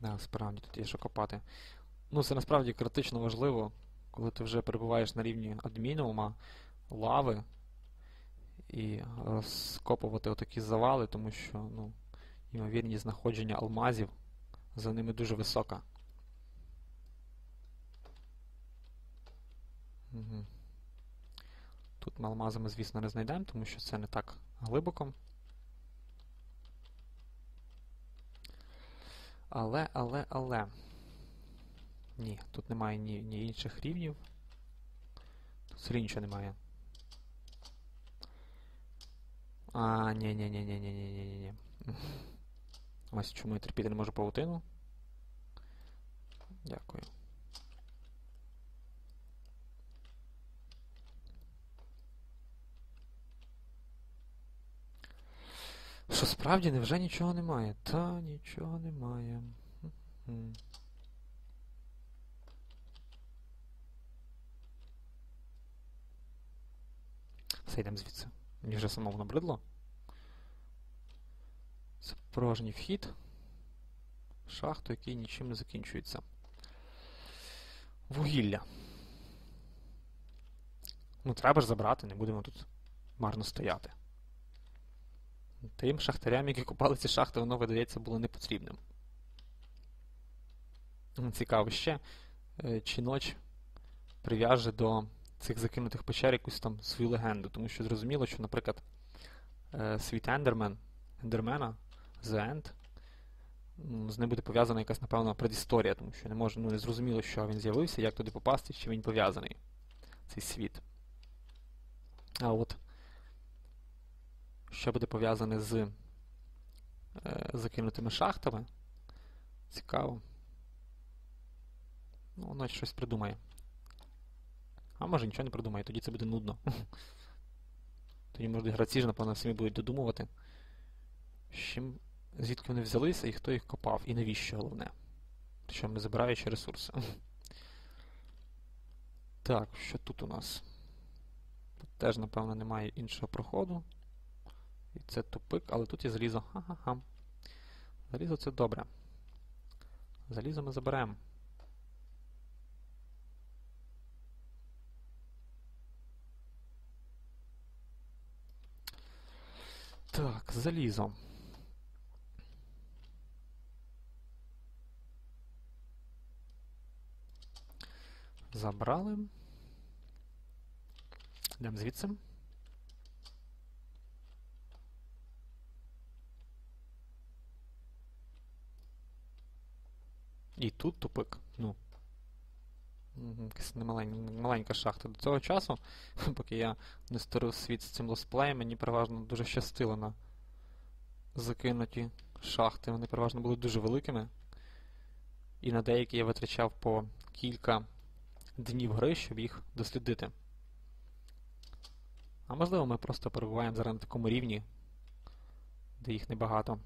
Да, справді тут є що копати. Ну, це насправді критично важливо, коли ти вже перебуваєш на рівні адмінуума, лави і скопувати отакі завали, тому що ну, ймовірність знаходження алмазів за ними дуже висока. Угу. Тут ми алмазами, звісно, не знайдемо, тому що це не так глибоко. Але, але, але. Ні, тут немає ні, ні інших рівнів. Тут все нічого немає. А, ні ні ні ні ні ні ні ні ні Ось чому я терпіти не можу павутину. Дякую. Що справді невже нічого немає? Та нічого немає. Все, йдемо звідси. Мені вже самому набридло. Це порожній вхід. Шахту, який нічим не закінчується. Вугілля. Ну, треба ж забрати, не будемо тут марно стояти. Тим шахтарям, які купали ці шахти, воно, видається, було непотрібним. Цікаво ще, е, чи ноч прив'яже до цих закинутих печер якусь там свою легенду, тому що зрозуміло, що, наприклад, е, світ Ендермен, Ендермена, The End, з ним буде пов'язана якась, напевно, предісторія, тому що не може, ну, не зрозуміло, що він з'явився, як туди попасти, чи він пов'язаний, цей світ. А от що буде пов'язане з е, закинутими шахтами. Цікаво. Ну, воно щось придумає. А може нічого не придумає, тоді це буде нудно. Тоді, може, гравці ж, напевно, самі будуть додумувати, чим, звідки вони взялися і хто їх копав, і навіщо головне. Причому не забираючи ресурси. Так, що тут у нас? Тут теж, напевно, немає іншого проходу. І це тупик, але тут є залізо. Ха-ха-ха. Залізо це добре. Залізо ми заберемо. Так, залізо. Забрали. Йдемо звідси. І тут тупик. Ну. Якась маленька шахта. До цього часу, поки я не старив світ з цим лосплеєм, мені переважно дуже щастило на закинуті шахти. Вони переважно були дуже великими. І на деякі я витрачав по кілька днів гри, щоб їх дослідити. А можливо, ми просто перебуваємо зараз на такому рівні, де їх небагато.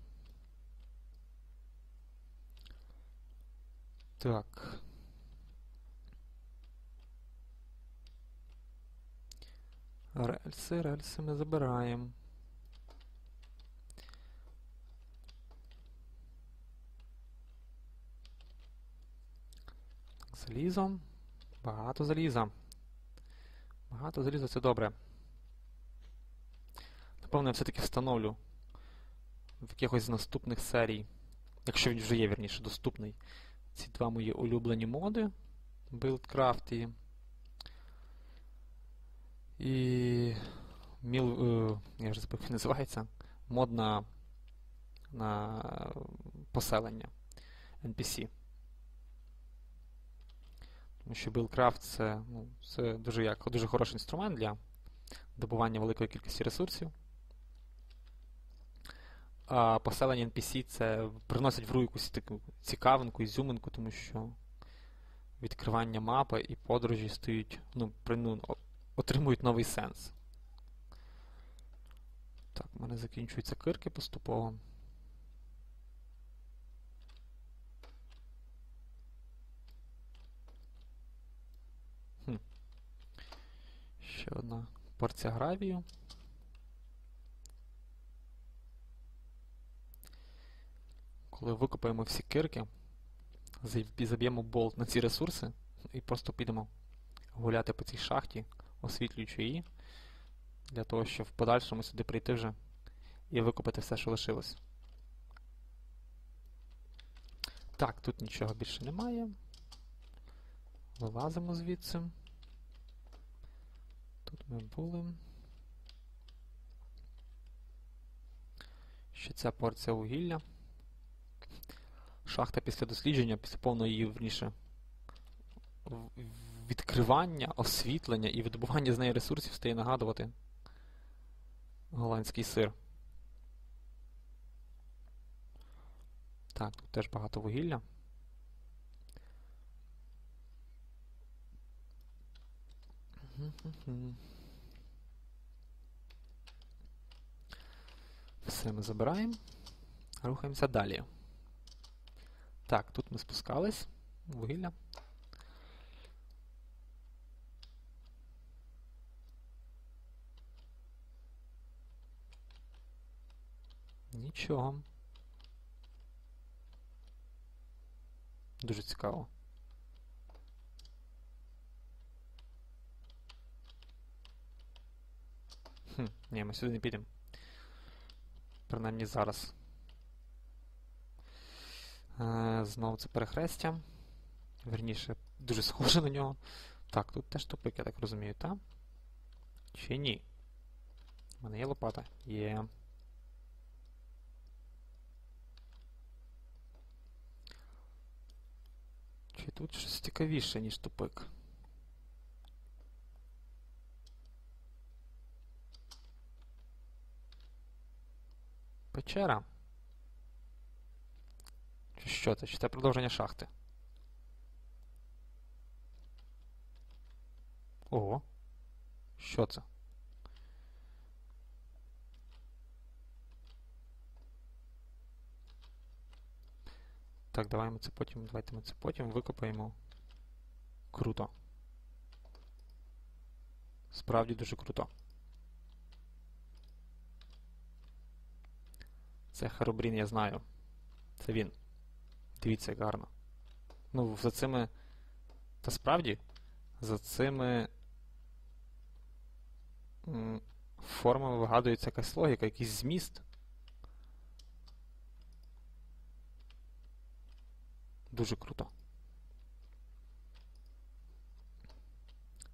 Так. Рельси, рельси ми забираємо. Залізо. Багато заліза. Багато заліза це добре. Напевно, я все-таки встановлю в якихось з наступних серій, якщо він вже є, вірніше, доступний ці два мої улюблені моди BuildCraft і і міл, е, я вже забув, називається, мод на, на поселення NPC. Тому що BuildCraft це, ну, це дуже як, дуже хороший інструмент для добування великої кількості ресурсів. А поселення NPC це приносить в гру якусь таку цікавинку, ізюминку, тому що відкривання мапи і подорожі стають, ну, при, ну, отримують новий сенс. Так, в мене закінчуються кирки поступово. Хм. Ще одна порція гравію. Коли викопаємо всі кирки, заб- заб'ємо болт на ці ресурси і просто підемо гуляти по цій шахті, освітлюючи її, для того, щоб в подальшому сюди прийти вже і викопати все, що лишилось. Так, тут нічого більше немає. Вилазимо звідси. Тут ми були. Ще ця порція вугілля. Шахта після дослідження, після повного її верніше відкривання, освітлення і видобування з неї ресурсів стає нагадувати голландський сир. Так, тут теж багато вугілля. Все ми забираємо. Рухаємося далі. Так, тут ми спускались. Вугілля. Нічого. Дуже цікаво. Хм, ні, ми сюди не підемо. Принаймні зараз. Е, знову це перехрестя. Верніше, дуже схоже на нього. Так, тут теж тупик, я так розумію, так? Чи ні? У мене є лопата. Є. Чи тут щось цікавіше, ніж тупик? Печера. Що це? Чи це продовження шахти? Ого. Що це? Так, давай ми це потім. Давайте ми це потім викопаємо. Круто. Справді дуже круто. Це Харобрін, я знаю. Це він. Дивіться, як гарно. Ну, за цими. Та справді, за цими формами вигадується якась логіка, якийсь зміст. Дуже круто.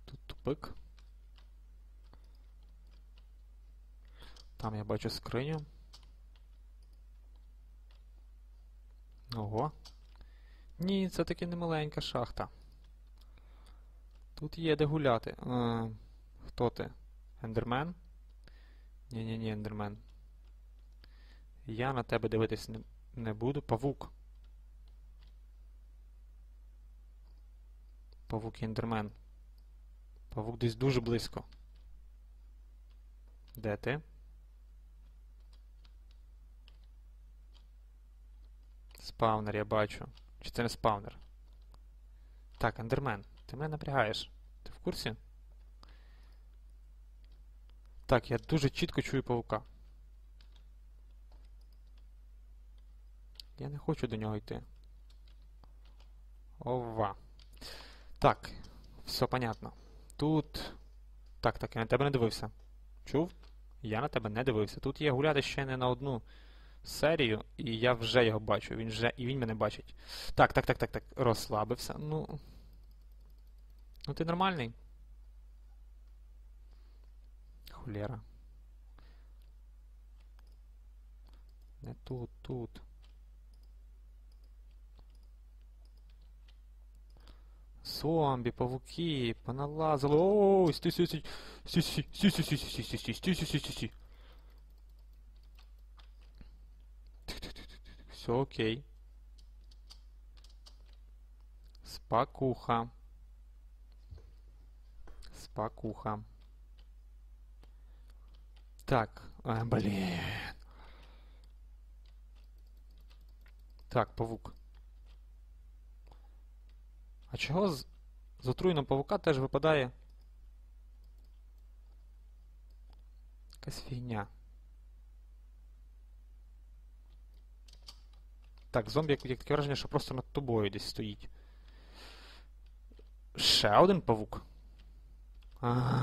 Тут тупик. Там я бачу скриню. Ого. Ні, це таки не маленька шахта. Тут є де гуляти. Е, хто ти? Ендермен? Ні-ні-ні, Ендермен. Я на тебе дивитись не, не буду. Павук. Павук Ендермен. Павук десь дуже близько. Де ти? Спавнер, я бачу. Чи це не спавнер? Так, Ендермен, ти мене напрягаєш. Ти в курсі? Так, я дуже чітко чую павука. Я не хочу до нього йти. Ова. Так, все понятно. Тут. Так, так, я на тебе не дивився. Чув? Я на тебе не дивився. Тут є гуляти ще не на одну серію, і я вже його бачу. Він вже і він мене бачить. Так, так, так, так, так. Розслабився. Ну. Ну ти нормальний? Хулєра. Не тут, тут. Зомбі, павуки, поналазили. О, стій, стій, стій, стій, стій, стій, стій, стій, стій, стій, стій, стій, стій, стій, стій, Все окей. Спакуха. Спакуха. Так, а, блін. Так, павук. А чого з, з отруєного павука теж випадає якась фігня? Так, зомбі, як, як таке враження, що просто над тобою десь стоїть. Ще один павук. А.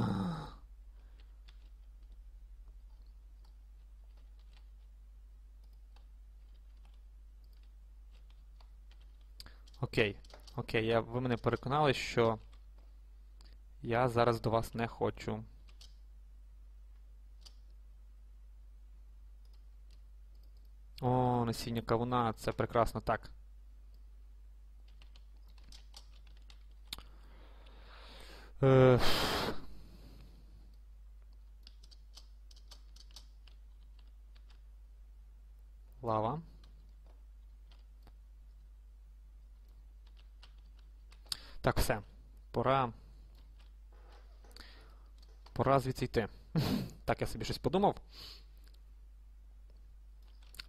Окей. Окей, я, ви мене переконали, що я зараз до вас не хочу. О, насіння кавуна, це прекрасно так. Е... Лава. Так, все. Пора. Пора звідси йти. Так, я собі щось подумав.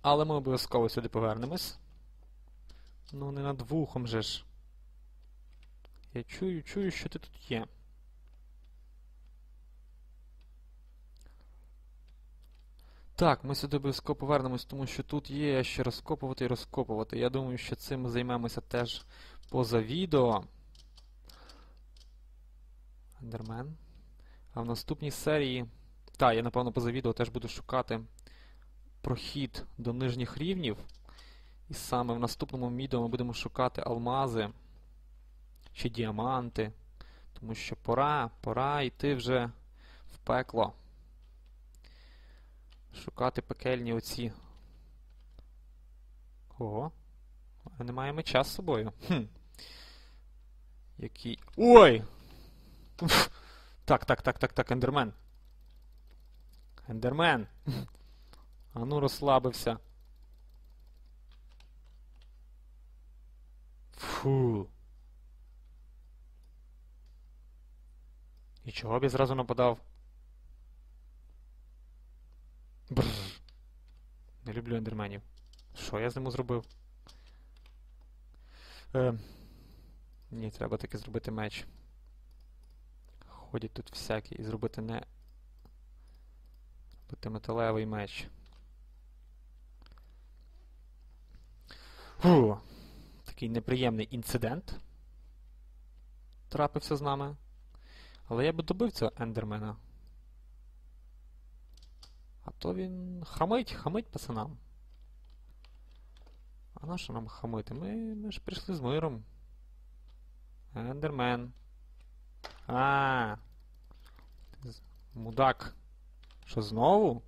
Але ми обов'язково сюди повернемось. Ну, не над вухом же ж. Я чую, чую, що ти тут є. Так, ми сюди обов'язково повернемось, тому що тут є ще розкопувати і розкопувати. Я думаю, що цим ми займемося теж поза відео. Ендермен. А в наступній серії. Так, я, напевно, поза відео теж буду шукати прохід до нижніх рівнів. І саме в наступному відео ми будемо шукати алмази чи діаманти. Тому що пора, пора йти вже в пекло. Шукати пекельні оці. Ого. А немає меча з собою. Хм. Який. Ой! Так, так, так, так, так, ендермен. Ендермен. А ну розслабився. Фу. І чого б я зразу нападав? Бррр. Не люблю ендерменів. Що я з ним зробив? Е, ні, треба таки зробити меч. Ходять тут всякі і зробити не. Зробити металевий меч. Фу. Такий неприємний інцидент. Трапився з нами. Але я би добив цього ендермена. А то він хамить, хамить пацанам. А на що нам хамити? Ми, ми ж прийшли з миром. Ендермен. А. Мудак. Що знову?